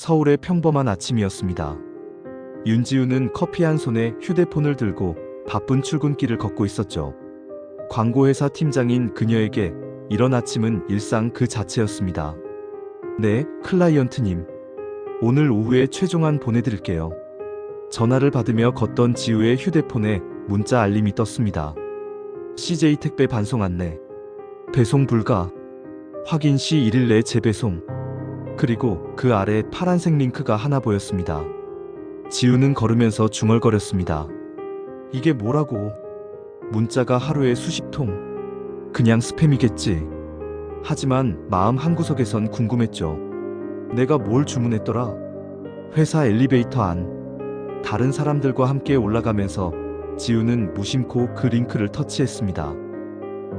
서울의 평범한 아침이었습니다. 윤지우는 커피 한 손에 휴대폰을 들고 바쁜 출근길을 걷고 있었죠. 광고회사 팀장인 그녀에게 이런 아침은 일상 그 자체였습니다. 네, 클라이언트님. 오늘 오후에 최종안 보내드릴게요. 전화를 받으며 걷던 지우의 휴대폰에 문자 알림이 떴습니다. CJ 택배 반송 안내. 배송 불가. 확인 시 1일 내 재배송. 그리고 그 아래 파란색 링크가 하나 보였습니다. 지우는 걸으면서 중얼거렸습니다. 이게 뭐라고? 문자가 하루에 수십 통. 그냥 스팸이겠지. 하지만 마음 한구석에선 궁금했죠. 내가 뭘 주문했더라? 회사 엘리베이터 안. 다른 사람들과 함께 올라가면서 지우는 무심코 그 링크를 터치했습니다.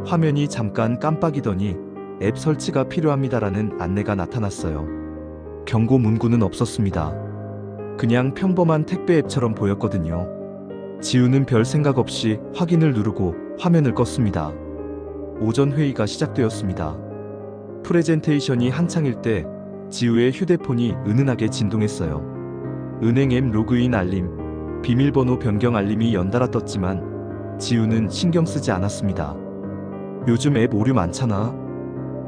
화면이 잠깐 깜빡이더니 앱 설치가 필요합니다라는 안내가 나타났어요. 경고 문구는 없었습니다. 그냥 평범한 택배 앱처럼 보였거든요. 지우는 별 생각 없이 확인을 누르고 화면을 껐습니다. 오전 회의가 시작되었습니다. 프레젠테이션이 한창일 때 지우의 휴대폰이 은은하게 진동했어요. 은행 앱 로그인 알림, 비밀번호 변경 알림이 연달아 떴지만 지우는 신경 쓰지 않았습니다. 요즘 앱 오류 많잖아.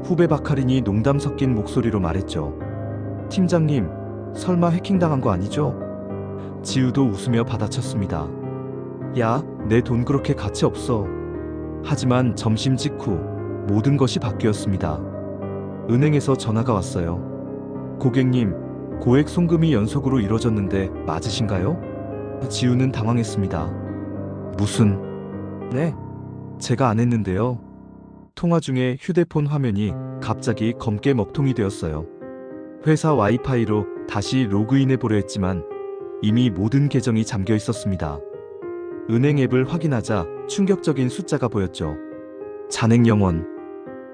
후배 바카린이 농담 섞인 목소리로 말했죠. 팀장님, 설마 해킹당한 거 아니죠? 지우도 웃으며 받아쳤습니다. 야, 내 돈 그렇게 가치 없어. 하지만 점심 직후 모든 것이 바뀌었습니다. 은행에서 전화가 왔어요. 고객님, 고액 송금이 연속으로 이뤄졌는데 맞으신가요? 지우는 당황했습니다. 무슨? 네, 제가 안 했는데요. 통화 중에 휴대폰 화면이 갑자기 검게 먹통이 되었어요. 회사 와이파이로 다시 로그인해 보려 했지만 이미 모든 계정이 잠겨 있었습니다. 은행 앱을 확인하자 충격적인 숫자가 보였죠. 잔액 영원.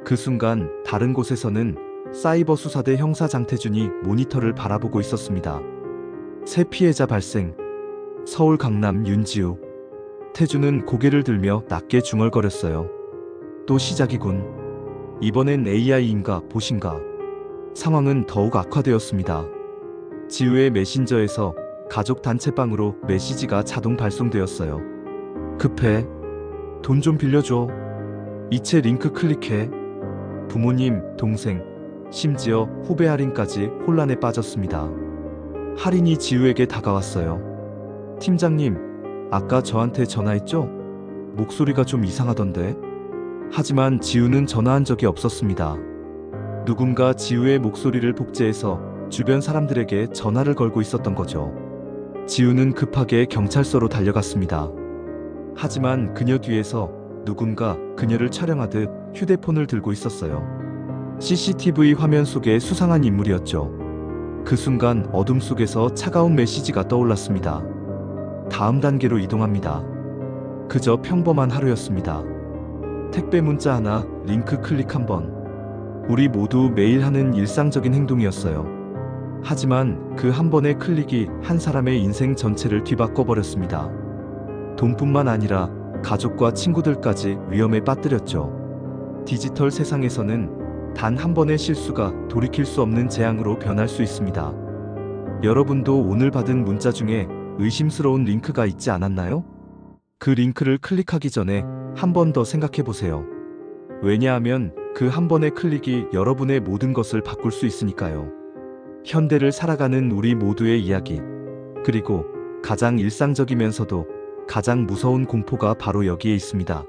그 순간 다른 곳에서는 사이버 수사대 형사 장태준이 모니터를 바라보고 있었습니다. 새 피해자 발생. 서울 강남 윤지우. 태준은 고개를 들며 낮게 중얼거렸어요. 또 시작이군. 이번엔 AI인가 보신가. 상황은 더욱 악화되었습니다. 지우의 메신저에서 가족 단체방으로 메시지가 자동 발송되었어요. 급해. 돈 좀 빌려줘. 이체 링크 클릭해. 부모님, 동생, 심지어 후배 할인까지 혼란에 빠졌습니다. 할인이 지우에게 다가왔어요. 팀장님, 아까 저한테 전화했죠? 목소리가 좀 이상하던데. 하지만 지우는 전화한 적이 없었습니다. 누군가 지우의 목소리를 복제해서 주변 사람들에게 전화를 걸고 있었던 거죠. 지우는 급하게 경찰서로 달려갔습니다. 하지만 그녀 뒤에서 누군가 그녀를 촬영하듯 휴대폰을 들고 있었어요. CCTV 화면 속에 수상한 인물이었죠. 그 순간 어둠 속에서 차가운 메시지가 떠올랐습니다. 다음 단계로 이동합니다. 그저 평범한 하루였습니다. 택배 문자 하나, 링크 클릭 한 번. 우리 모두 매일 하는 일상적인 행동이었어요. 하지만 그 한 번의 클릭이 한 사람의 인생 전체를 뒤바꿔 버렸습니다. 돈뿐만 아니라 가족과 친구들까지 위험에 빠뜨렸죠. 디지털 세상에서는 단 한 번의 실수가 돌이킬 수 없는 재앙으로 변할 수 있습니다. 여러분도 오늘 받은 문자 중에 의심스러운 링크가 있지 않았나요? 그 링크를 클릭하기 전에 한 번 더 생각해 보세요. 왜냐하면 그 한 번의 클릭이 여러분의 모든 것을 바꿀 수 있으니까요. 현대를 살아가는 우리 모두의 이야기. 그리고 가장 일상적이면서도 가장 무서운 공포가 바로 여기에 있습니다.